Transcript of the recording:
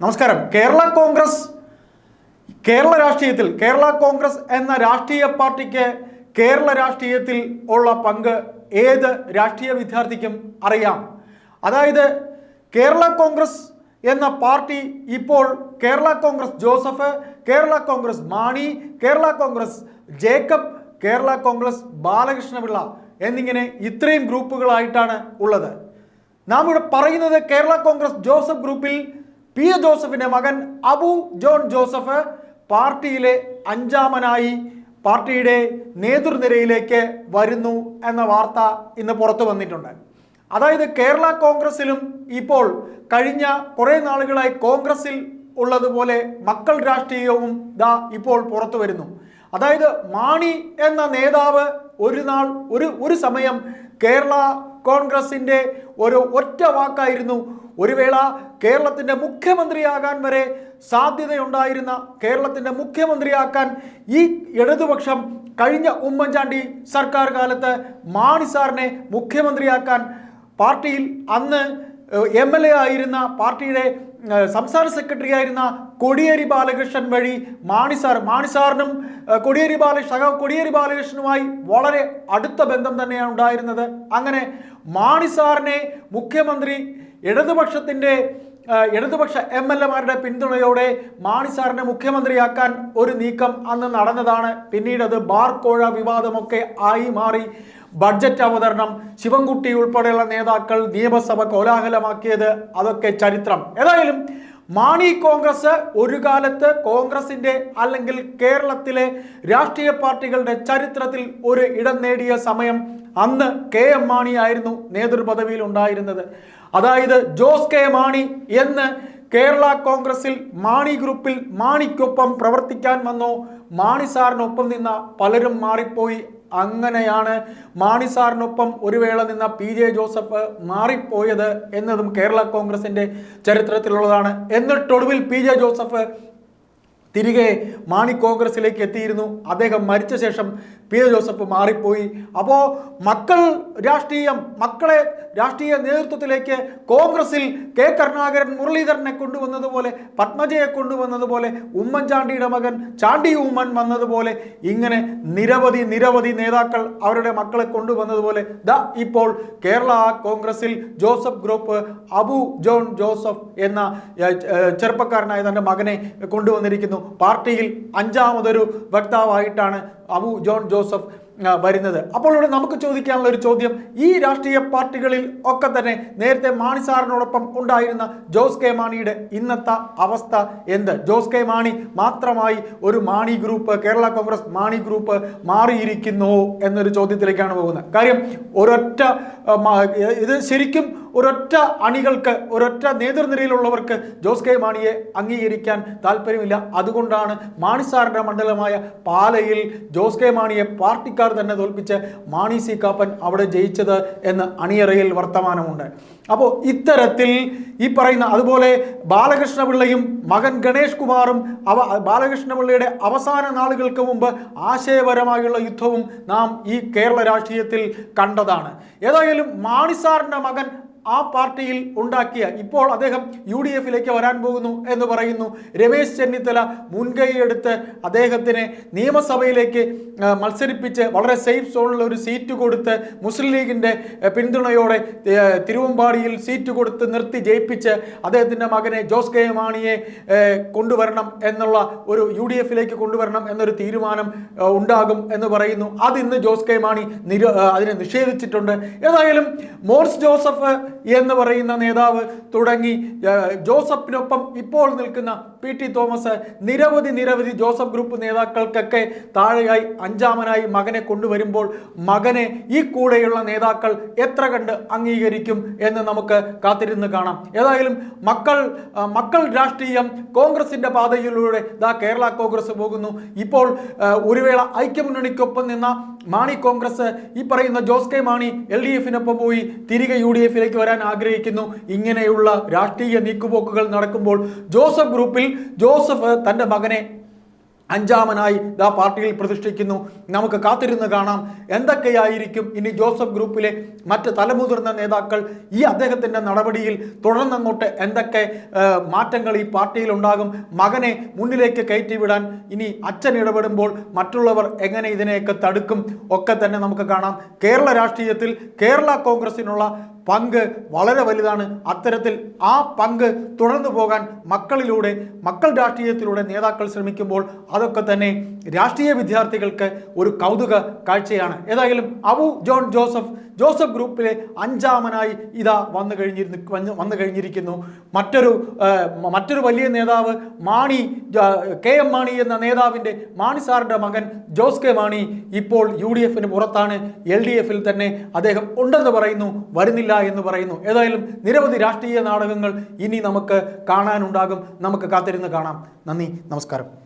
നമസ്കാരം. കേരള കോൺഗ്രസ് കേരള രാഷ്ട്രീയത്തിൽ കേരള കോൺഗ്രസ് എന്ന രാഷ്ട്രീയ പാർട്ടിക്ക് കേരള രാഷ്ട്രീയത്തിൽ ഉള്ള പങ്ക് ഏത് രാഷ്ട്രീയ വിദ്യാർത്ഥിക്കും അറിയാം. അതായത് കേരള കോൺഗ്രസ് എന്ന പാർട്ടി ഇപ്പോൾ കേരള കോൺഗ്രസ് ജോസഫ് കേരള കോൺഗ്രസ് മാണി കേരള കോൺഗ്രസ് ജേക്കബ് കേരള കോൺഗ്രസ് ബാലകൃഷ്ണപിള്ള എന്നിങ്ങനെ ഇത്രയും ഗ്രൂപ്പുകളായിട്ടാണ് ഉള്ളത്. നാം ഇവിടെ പറയുന്നത് കേരള കോൺഗ്രസ് ജോസഫ് ഗ്രൂപ്പിൽ പി എ ജോസഫിന്റെ മകൻ അബു ജോൺ ജോസഫ് പാർട്ടിയിലെ അഞ്ചാമനായി പാർട്ടിയുടെ നേതൃനിരയിലേക്ക് വരുന്നു എന്ന വാർത്ത ഇന്ന് പുറത്തു വന്നിട്ടുണ്ട്. അതായത് കേരള കോൺഗ്രസിലും ഇപ്പോൾ കഴിഞ്ഞ കുറേ നാളുകളായി കോൺഗ്രസിൽ ഉള്ളതുപോലെ മക്കൾ രാഷ്ട്രീയവും ദാ ഇപ്പോൾ പുറത്തു വരുന്നു. അതായത് മാണി എന്ന നേതാവ് ഒരു നാൾ ഒരു ഒരു സമയം കേരള കോൺഗ്രസിന്റെ ഒരു ഒറ്റ വാക്കായിരുന്നു. ഒരു വേള കേരളത്തിന്റെ മുഖ്യമന്ത്രിയാകാൻ വരെ സാധ്യതയുണ്ടായിരുന്ന കേരളത്തിന്റെ മുഖ്യമന്ത്രിയാക്കാൻ ഈ ഇടതുപക്ഷം കഴിഞ്ഞ ഉമ്മൻചാണ്ടി സർക്കാർ കാലത്ത് മാണി സാറിനെ മുഖ്യമന്ത്രിയാക്കാൻ പാർട്ടിയിൽ അന്ന് എം എൽ എ ആയിരുന്ന പാർട്ടിയുടെ സംസ്ഥാന സെക്രട്ടറി ആയിരുന്ന കൊടിയേരി ബാലകൃഷ്ണൻ വഴി മാണി സാർ മാണി സാറിനും കൊടിയേരി ബാലകൃഷ്ണ കൊടിയേരി ബാലകൃഷ്ണനുമായി വളരെ അടുത്ത ബന്ധം തന്നെയാണ് ഉണ്ടായിരുന്നത്. അങ്ങനെ മാണി സാറിനെ മുഖ്യമന്ത്രി ഇടതുപക്ഷത്തിന്റെ ഇടതുപക്ഷ എം എൽ എമാരുടെ പിന്തുണയോടെ മാണി സാറിനെ മുഖ്യമന്ത്രിയാക്കാൻ ഒരു നീക്കം അന്ന് നടന്നതാണ്. പിന്നീട് അത് ബാർ കോഴ വിവാദമൊക്കെ ആയി മാറി. ബഡ്ജറ്റ് അവതരണം ശിവൻകുട്ടി ഉൾപ്പെടെയുള്ള നേതാക്കൾ നിയമസഭ കോലാഹലമാക്കിയത് അതൊക്കെ ചരിത്രം. ഏതായാലും മാണി കോൺഗ്രസ് ഒരു കാലത്ത് കോൺഗ്രസിന്റെ അല്ലെങ്കിൽ കേരളത്തിലെ രാഷ്ട്രീയ പാർട്ടികളുടെ ചരിത്രത്തിൽ ഒരു ഇടം നേടിയ സമയം അന്ന് കെ എം മാണി ആയിരുന്നു നേതൃപദവിയിൽ ഉണ്ടായിരുന്നത്. അതായത് ജോസ് കെ മാണി എന്ന് കേരള കോൺഗ്രസിൽ മാണി ഗ്രൂപ്പിൽ മാണിക്കൊപ്പം പ്രവർത്തിക്കാൻ വന്നോ. മാണി സാറിനൊപ്പം നിന്ന പലരും മാറിപ്പോയി. അങ്ങനെയാണ് മാണി സാറിനൊപ്പം ഒരു വേള നിന്ന പി ജെ ജോസഫ് മാറിപ്പോയത് എന്നതും കേരള കോൺഗ്രസിന്റെ ചരിത്രത്തിലുള്ളതാണ്. എന്നിട്ടൊടുവിൽ പി ജെ ജോസഫ് തിരികെ മാണി കോൺഗ്രസിലേക്ക് എത്തിയിരുന്നു. അദ്ദേഹം മരിച്ച ശേഷം പി എ ജോസഫ് മാറിപ്പോയി. അപ്പോൾ മക്കൾ രാഷ്ട്രീയം മക്കളെ രാഷ്ട്രീയ നേതൃത്വത്തിലേക്ക് കോൺഗ്രസിൽ കെ കരുണാകരൻ മുരളീധരനെ കൊണ്ടുവന്നതുപോലെ പത്മജയെ കൊണ്ടുവന്നതുപോലെ ഉമ്മൻചാണ്ടിയുടെ മകൻ ചാണ്ടി ഉമ്മൻ വന്നതുപോലെ ഇങ്ങനെ നിരവധി നിരവധി നേതാക്കൾ അവരുടെ മക്കളെ കൊണ്ടുവന്നതുപോലെ ദ ഇപ്പോൾ കേരള കോൺഗ്രസിൽ Joseph group Abu John Joseph എന്ന ചെറുപ്പക്കാരനായ തന്റെ മകനെ കൊണ്ടുവന്നിരിക്കുന്നു. പാർട്ടിയിൽ അഞ്ചാമതൊരു വക്താവായിട്ടാണ് അബു ജോൺ ആ, വരുന്നത്. അപ്പോൾ ഇവിടെ നമുക്ക് ചോദിക്കാനുള്ള ഒരു ചോദ്യം ഈ രാഷ്ട്രീയ പാർട്ടികളിൽ ഒക്കെ തന്നെ നേരത്തെ മാണി സാറിനോടൊപ്പം ഉണ്ടായിരുന്ന ജോസ് കെ മാണിയുടെ ഇന്നത്തെ അവസ്ഥ എന്ത്? ജോസ് കെ മാണി മാത്രമായി ഒരു മാണി ഗ്രൂപ്പ് കേരള കോൺഗ്രസ് മാണി ഗ്രൂപ്പ് മാറിയിരിക്കുന്നു എന്നൊരു ചോദ്യത്തിലേക്കാണ് പോകുന്നത്. കാര്യം ഒരൊറ്റ ഇത് ശരിക്കും ഒരൊറ്റ അണികൾക്ക് ഒരൊറ്റ നേതൃനിരയിലുള്ളവർക്ക് ജോസ് കെ മാണിയെ അംഗീകരിക്കാൻ താല്പര്യമില്ല. അതുകൊണ്ടാണ് മാണി സാറിന്റെ മണ്ഡലമായ പാലയിൽ ജോസ് കെ മാണിയെ പാർട്ടിക്കാർ തന്നെ തോൽപ്പിച്ച് മാണി സി കാപ്പൻ അവിടെ ജയിച്ചത് എന്ന് അണിയറയിൽ വർത്തമാനമുണ്ട്. അപ്പോൾ ഇത്തരത്തിൽ ഈ പറയുന്ന അതുപോലെ ബാലകൃഷ്ണപിള്ളയും മകൻ ഗണേഷ് കുമാറും അവ ബാലകൃഷ്ണപിള്ളയുടെ അവസാന നാളുകൾക്ക് മുമ്പ് ആശയപരമായുള്ള യുദ്ധവും നാം ഈ കേരള രാഷ്ട്രീയത്തിൽ കണ്ടതാണ്. ഏതായാലും മാണിസാറിന്റെ മകൻ ആ പാർട്ടിയിൽ ഉണ്ടാക്കിയ ഇപ്പോൾ അദ്ദേഹം യു ഡി എഫിലേക്ക് വരാൻ പോകുന്നു എന്ന് പറയുന്നു. രമേശ് ചെന്നിത്തല മുൻകൈയെടുത്ത് അദ്ദേഹത്തിനെ നിയമസഭയിലേക്ക് മത്സരിപ്പിച്ച് വളരെ സേഫ് സോണിൽ ഒരു സീറ്റ് കൊടുത്ത് മുസ്ലിം ലീഗിന്റെ പിന്തുണയോടെ തിരുവമ്പാടിയിൽ സീറ്റ് കൊടുത്ത് നിർത്തി ജയിപ്പിച്ച് അദ്ദേഹത്തിന്റെ മകനെ ജോസ് കെ മാണിയെ കൊണ്ടുവരണം എന്നുള്ള ഒരു യു ഡി എഫിലേക്ക് കൊണ്ടുവരണം എന്നൊരു തീരുമാനം ഉണ്ടാകും എന്ന് പറയുന്നു. അതിന്ന് ജോസ് കെ മാണി നിരോ അതിനെ നിഷേധിച്ചിട്ടുണ്ട്. ഏതായാലും മോർസ് ജോസഫ് എന്ന് പറയുന്ന നേതാവ് തുടങ്ങി. ജോസഫിനൊപ്പം ഇപ്പോൾ നിൽക്കുന്ന പി ടി തോമസ് നിരവധി നിരവധി ജോസഫ് ഗ്രൂപ്പ് നേതാക്കൾക്കൊക്കെ താഴെയായി അഞ്ചാമനായി മകനെ കൊണ്ടുവരുമ്പോൾ മകനെ ഈ കൂടെയുള്ള നേതാക്കൾ എത്ര കണ്ട് അംഗീകരിക്കും എന്ന് നമുക്ക് കാത്തിരുന്ന് കാണാം. ഏതായാലും മക്കൾ മക്കൾ രാഷ്ട്രീയം കോൺഗ്രസിന്റെ പാതയിലൂടെ ദാ കേരള കോൺഗ്രസ് പോകുന്നു. ഇപ്പോൾ ഒരു വേള ഐക്യമുന്നണിക്കൊപ്പം നിന്ന മാണി കോൺഗ്രസ് ഈ പറയുന്ന Jose K Mani L D എഫിനൊപ്പം പോയി തിരികെ യു ഡി എഫിലേക്ക് വരാൻ ആഗ്രഹിക്കുന്നു. ഇങ്ങനെയുള്ള രാഷ്ട്രീയ നീക്കുപോക്കുകൾ നടക്കുമ്പോൾ ജോസഫ് ഗ്രൂപ്പിൽ ജോസഫ് തന്റെ മകനെ അഞ്ചാമനായി ദാ പാർട്ടിയിൽ പ്രതിഷ്ഠിക്കുന്നു. നമുക്ക് കാത്തിരുന്ന് കാണാം. എന്തൊക്കെയായിരിക്കും ഇനി ജോസഫ് ഗ്രൂപ്പിലെ മറ്റ് തലമുതിർന്ന നേതാക്കൾ ഈ അദ്ദേഹത്തിന്റെ നടപടിയിൽ തുടർന്നങ്ങോട്ട് എന്തൊക്കെ മാറ്റങ്ങൾ ഈ പാർട്ടിയിൽ ഉണ്ടാകും? മകനെ മുന്നിലേക്ക് കയറ്റിവിടാൻ ഇനി അച്ഛൻ ഇടപെടുമ്പോൾ മറ്റുള്ളവർ എങ്ങനെ ഇതിനെയൊക്കെ തടുക്കും? ഒക്കെ തന്നെ നമുക്ക് കാണാം. കേരള രാഷ്ട്രീയത്തിൽ കേരള കോൺഗ്രസിനുള്ള പങ്ക് വളരെ വലുതാണ്. അത്തരത്തിൽ ആ പങ്ക് തുടർന്നു പോകാൻ മക്കളിലൂടെ മക്കൾ രാഷ്ട്രീയത്തിലൂടെ നേതാക്കൾ ശ്രമിക്കുമ്പോൾ അതൊക്കെ തന്നെ രാഷ്ട്രീയ വിദ്യാർത്ഥികൾക്ക് ഒരു കൗതുക കാഴ്ചയാണ്. ഏതായാലും അബു ജോൺ ജോസഫ് ജോസഫ് ഗ്രൂപ്പിലെ അഞ്ചാമനായി ഇതാ വന്നു കഴിഞ്ഞിരുന്നു വന്ന് കഴിഞ്ഞിരിക്കുന്നു. മറ്റൊരു മറ്റൊരു വലിയ നേതാവ് മാണി കെ എം മാണി എന്ന നേതാവിന്റെ മാണി സാറിന്റെ മകൻ ജോസ് കെ മാണി ഇപ്പോൾ യു ഡി എഫിന് പുറത്താണ്. എൽ ഡി എഫിൽ തന്നെ അദ്ദേഹം ഉണ്ടെന്ന് പറയുന്നു. വരുന്നില്ല എന്ന് പറയുന്നു. ഏതായാലും നിരവധി രാഷ്ട്രീയ നാടകങ്ങൾ ഇനി നമുക്ക് കാണാനുണ്ടാകും. നമുക്ക് കാത്തിരുന്ന് കാണാം. നന്ദി നമസ്കാരം.